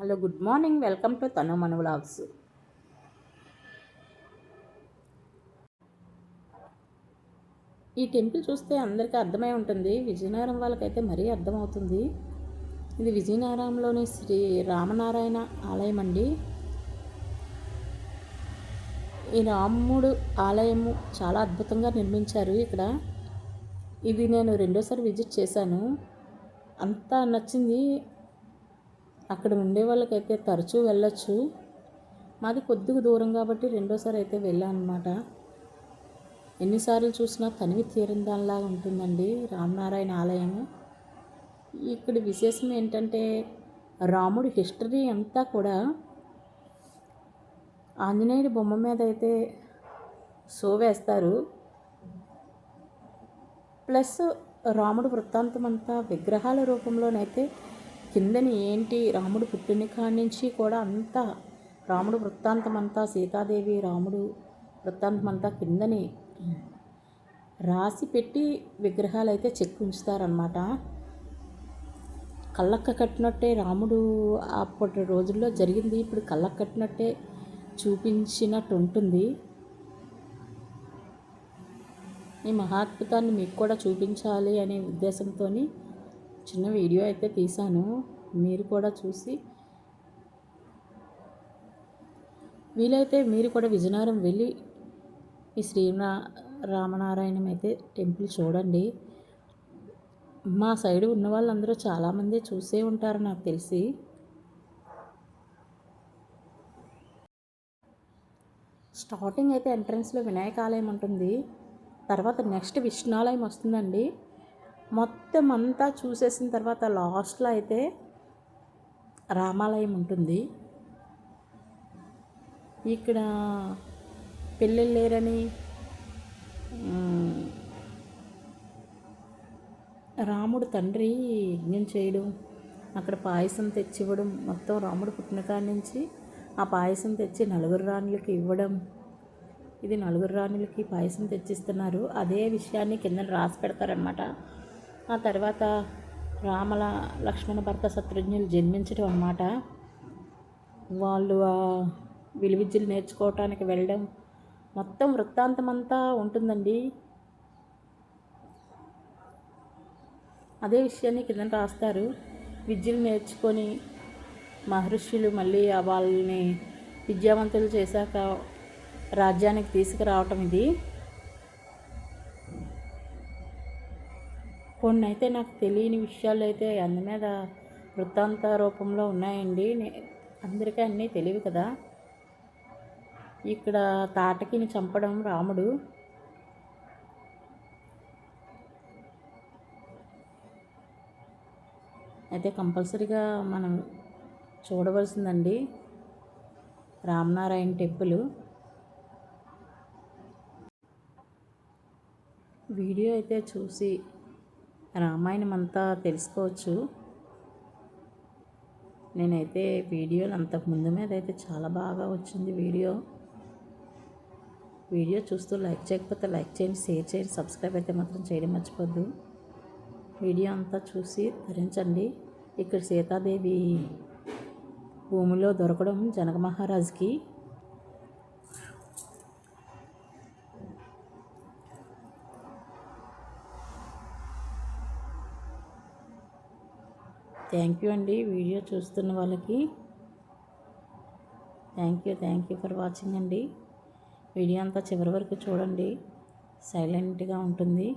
Hello good morning. Welcome to Tanu మన vlogs. ఈ temple చూస్తే అందరికీ అర్థమై ఉంటుంది. విజయనగరం వాళ్ళకైతే మరీ అర్థమవుతుంది. ఇది విజయనగరంలోని శ్రీ రామనారాయణ ఆలయం అండి. ఈ రాముడు ఆలయము చాలా అద్భుతంగా నిర్మించారు ఇక్కడ. ఇది నేను రెండోసారి విజిట్ చేశాను. అంతా నచ్చింది. అక్కడ ఉండే వాళ్ళకైతే తరచూ వెళ్ళొచ్చు. మాది కొద్దిగా దూరం కాబట్టి రెండోసారి అయితే వెళ్ళానమాట. అనమాట ఎన్నిసార్లు చూసినా తనివి తీరిన దానిలాగా ఉంటుందండి రామనారాయణ ఆలయం. ఇక్కడ విశేషం ఏంటంటే రాముడి హిస్టరీ అంతా కూడా ఆంజనేయుడి బొమ్మ మీద అయితే షో వేస్తారు. ప్లస్ రాముడు వృత్తాంతం అంతా విగ్రహాల రూపంలోనైతే కిందని ఏంటి? రాముడు పుట్టిన కాడి నుంచి కూడా అంతా రాముడు వృత్తాంతం అంతా సీతాదేవి రాముడు వృత్తాంతం అంతా కిందని రాసి పెట్టి విగ్రహాలు అయితే చెక్కి ఉంచుతారనమాట కళ్ళక్క కట్టినట్టే రాముడు అప్పటి రోజుల్లో జరిగింది. ఇప్పుడు కళ్ళక్క కట్టినట్టే చూపించినట్టు ఉంటుంది ఈ మహాద్భుతాన్ని మీకు కూడా చూపించాలి అనే ఉద్దేశంతో చిన్న వీడియో అయితే తీశాను. మీరు కూడా చూసి వీలైతే మీరు కూడా విజయనగరం వెళ్ళి ఈ శ్రీరా రామనారాయణం అయితే టెంపుల్ చూడండి. మా సైడ్ ఉన్న వాళ్ళందరూ చాలామంది చూసే ఉంటారు నాకు తెలిసి. స్టార్టింగ్ అయితే ఎంట్రన్స్లో వినాయక ఆలయం ఉంటుంది. తర్వాత నెక్స్ట్ విష్ణాలయం వస్తుందండి. మొత్తం అంతా చూసేసిన తర్వాత లాస్ట్లో అయితే రామాలయం ఉంటుంది. ఇక్కడ పెళ్ళిళ్ళు లేరని రాముడు తండ్రి యజ్ఞం చేయడం అక్కడ పాయసం తెచ్చివ్వడం మొత్తం రాముడు పుట్టినకాడి నుంచి ఆ పాయసం తెచ్చి నలుగురు రాణులకి ఇవ్వడం ఇది నలుగురు రాణులకి పాయసం తెచ్చిస్తున్నారు. అదే విషయాన్ని కింద రాసి పెడతారనమాట ఆ తర్వాత రామల లక్ష్మణ భర్త శత్రుఘ్నులు జన్మించడం అన్నమాట. వాళ్ళు విలువిద్యలు నేర్చుకోవటానికి వెళ్ళడం మొత్తం వృత్తాంతం అంతా ఉంటుందండి. అదే విషయాన్ని కింద రాస్తారు. విద్యలు నేర్చుకొని మహర్షులు మళ్ళీ వాళ్ళని విద్యావంతులు చేశాక రాజ్యానికి తీసుకురావటం ఇది. కొన్ని అయితే నాకు తెలియని విషయాలు అయితే అందు మీద వృత్తాంత రూపంలో ఉన్నాయండి. అందరికీ అన్నీ తెలియవు కదా. ఇక్కడ తాటకిని చంపడం రాముడు. అయితే కంపల్సరీగా మనం చూడవలసిందండి రామనారాయణ టెంపుల్. వీడియో అయితే చూసి రామాయణం అంతా తెలుసుకోవచ్చు. నేనైతే వీడియోలు అంతకు ముందు మీద అయితే చాలా బాగా వచ్చింది వీడియో. వీడియో చూస్తూ లైక్ చేయకపోతే లైక్ చేయండి షేర్ చేయండి సబ్స్క్రైబ్ అయితే మాత్రం చేయడం మర్చిపోద్దు. వీడియో అంతా చూసి ధరించండి ఇక్కడ సీతాదేవి భూమిలో దొరకడం జనక మహారాజుకి థ్యాంక్ యూ అండి వీడియో చూస్తున్న వాళ్ళకి. Thank you thank you for watching అండి. వీడియో అంతా చివరి వరకు చూడండి. సైలెంట్గా ఉంటుంది.